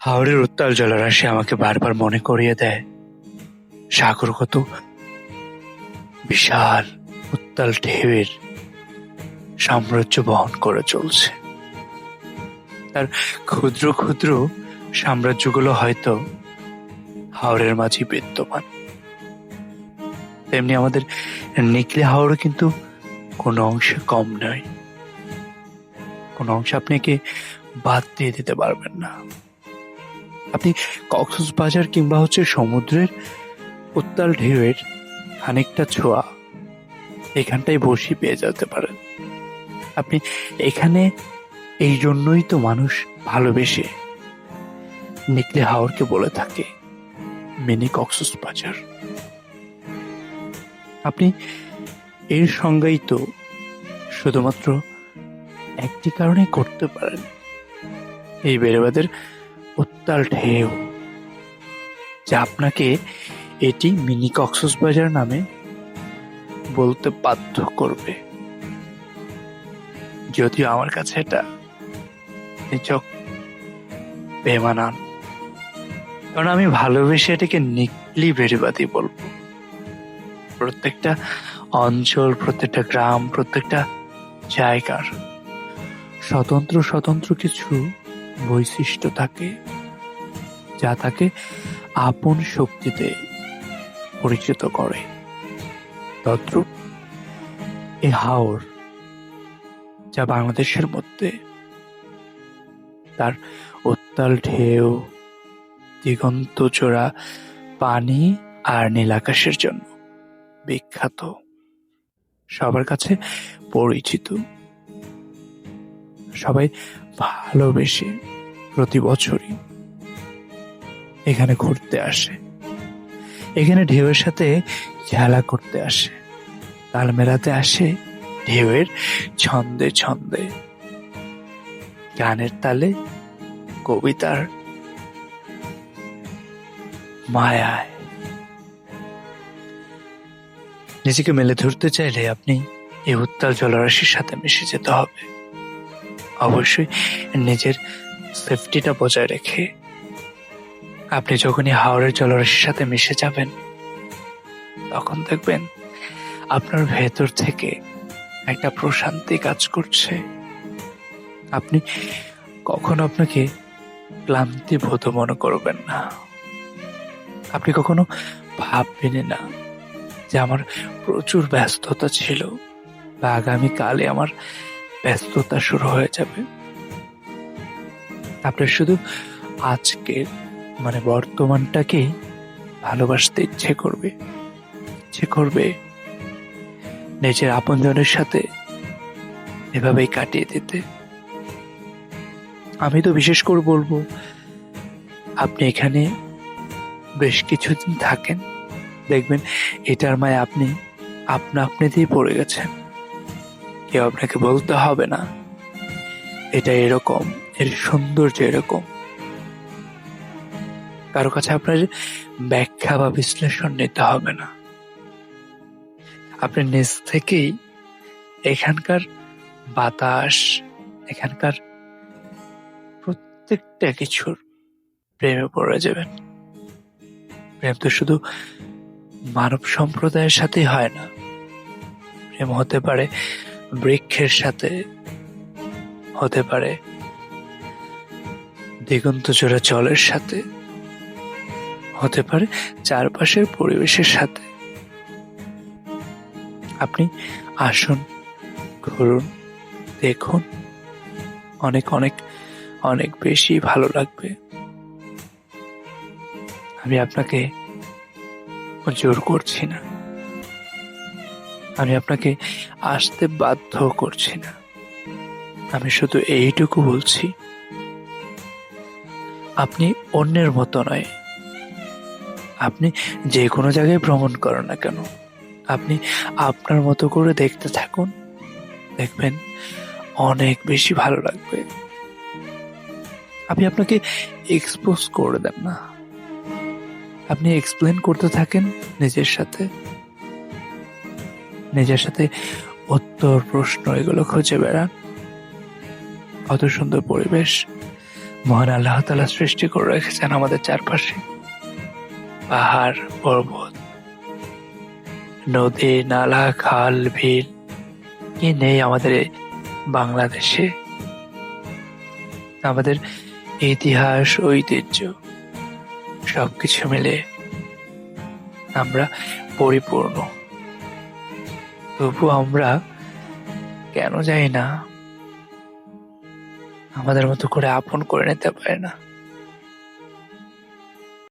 হাওড়ের উত্তাল জলরাশি আমাকে বারবার মনে করিয়ে দেয়। সাগর কত বিশাল, উত্তাল ঢেউয়ের সাম্রাজ্য বহন করে চলছে। তার ক্ষুদ্র ক্ষুদ্র সাম্রাজ্যগুলো হয়তো হাওড়ের মাঝে বিদ্যমান। তেমনি আমাদের নিকলে হাওড়ও কিন্তু কোনো অংশে কম নয়। কোনো অংশে আপনাকে বাদ দিয়ে দিতে পারবেন না। আপনি কক্সবাজার কিংবা হচ্ছে সমুদ্রের উত্তাল ঢেউয়ের খানিকটা ছোঁয়া এখানটায় বসি পেয়ে যেতে পারেন। আপনি এখানে এই জন্যই তো মানুষ ভালোবেসে নিকলে হাওরকে বলে থাকে, মিনি কক্সবাজার। আপনি এর সঙ্গেই তো শুধুমাত্র একটি কারণেই করতে পারেন। এই বেড়েবাদের উত্তাল ঢেউ, যা আপনাকে এটি মিনি কক্সবাজার নামে বলতে বাধ্য করবে। যদিও আমার কাছে এটা নিচক বেমানান, কারণ আমি ভালোবেসে এটাকে নিকলি বেড়েবাদি বলব। প্রত্যেকটা অঞ্চল, প্রত্যেকটা গ্রাম, প্রত্যেকটা জায়গার স্বতন্ত্র স্বতন্ত্র কিছু বৈশিষ্ট্য থাকে। যা তাকে আপন শক্তিতে পরিচিত করে। তদ্রূপ এ হাওর যা বাংলাদেশের মধ্যে তার উত্তাল ঢেউ, দিগন্ত চোরা পানি আর নীল আকাশের জন্য বিখ্যাত, সবার কাছে পরিচিত। সবাই ভালোবেসে প্রতি বছরই এখানে ঘুরতে আসে। এখানে ঢেউয়ের সাথে খেলা করতে আসে। তাল মেলাতে আসে ঢেউয়ের ছন্দে ছন্দে। গানের তালে কবিতার মায়ায়। নিজেকে মেলে ধরতে চাইলে আপনি এই উত্তাল জলরাশির সাথে মিশে যেতে হবে। অবশ্যই নিজের সেফটিটা বজায় রেখে আপনি যখনই হাওড়ের জলরাশির সাথে মিশে যাবেন, তখন দেখবেন আপনার ভেতর থেকে একটা প্রশান্তি কাজ করছে। আপনি কখনো আপনাকে ক্লান্তি বোধ মনে করবেন না। আপনি কখনো ভাববেন না যে আমার প্রচুর ব্যস্ততা ছিল বা আগামীকালে আমার ব্যস্ততা শুরু হয়ে যাবে। আপনার শুধু আজকের মানে বর্তমানটাকে ভালোবাসতে ইচ্ছে করবে। ইচ্ছে করবে নিজের আপনজনের সাথে এভাবেই কাটিয়ে দিতে। আমি তো বিশেষ করে বলব, আপনি এখানে বেশ কিছুদিন থাকেন। দেখবেন এটার মায় আপনি, আপনা আপনিতেই পড়ে গেছেন। কেউ আপনাকে বলতে হবে না। এটা এরকম, এর সৌন্দর্য এরকম। কারও কাছে আপনার ব্যাখ্যা বা বিশ্লেষণ নিতে হবে না। আপনি নিজ থেকেই এখানকার বাতাস, এখানকার প্রত্যেকটা কিছুর প্রেমে পড়ে যাবেন। প্রেম তো শুধু মানব সম্প্রদায়ের সাথেই হয় না। প্রেম হতে পারে বৃক্ষের সাথে, হতে পারে দিগন্ত জোড়া জলের সাথে হতে পারে চারপাশের পরিবেশের সাথে। আপনি আসুন, ঘুরুন, দেখুন। অনেক অনেক অনেক বেশি ভালো লাগবে। আমি আপনাকে জোর করছি না। আমি আপনাকে আসতে বাধ্য করছি না। আমি শুধু এইটুকু বলছি, আপনি অন্যের মতো নয়। আপনি যে কোনো জায়গায় ভ্রমণ করেন না কেন? আপনি আপনার মতো করে দেখতে থাকুন। দেখবেন অনেক বেশি ভালো লাগবে। আপনি আপনাকে এক্সপোজ করে দেন না। আপনি এক্সপ্লেন করতে থাকেন নিজের সাথে। নিজের সাথে উত্তর, প্রশ্ন এগুলো খুঁজে বেড়ান। কত সুন্দর পরিবেশ। মহান আল্লাহ তালা সৃষ্টি করে রেখেছেন আমাদের চারপাশে। পাহাড় পর্বত, নদী, নালা, খাল, বিল কি নেই আমাদের বাংলাদেশে? আমাদের ইতিহাস, ঐতিহ্য সবকিছু মিলে আমরা পরিপূর্ণ। তবু আমরা কেন যাই না। আমাদের মতো করে আপন করে নিতে পারে না।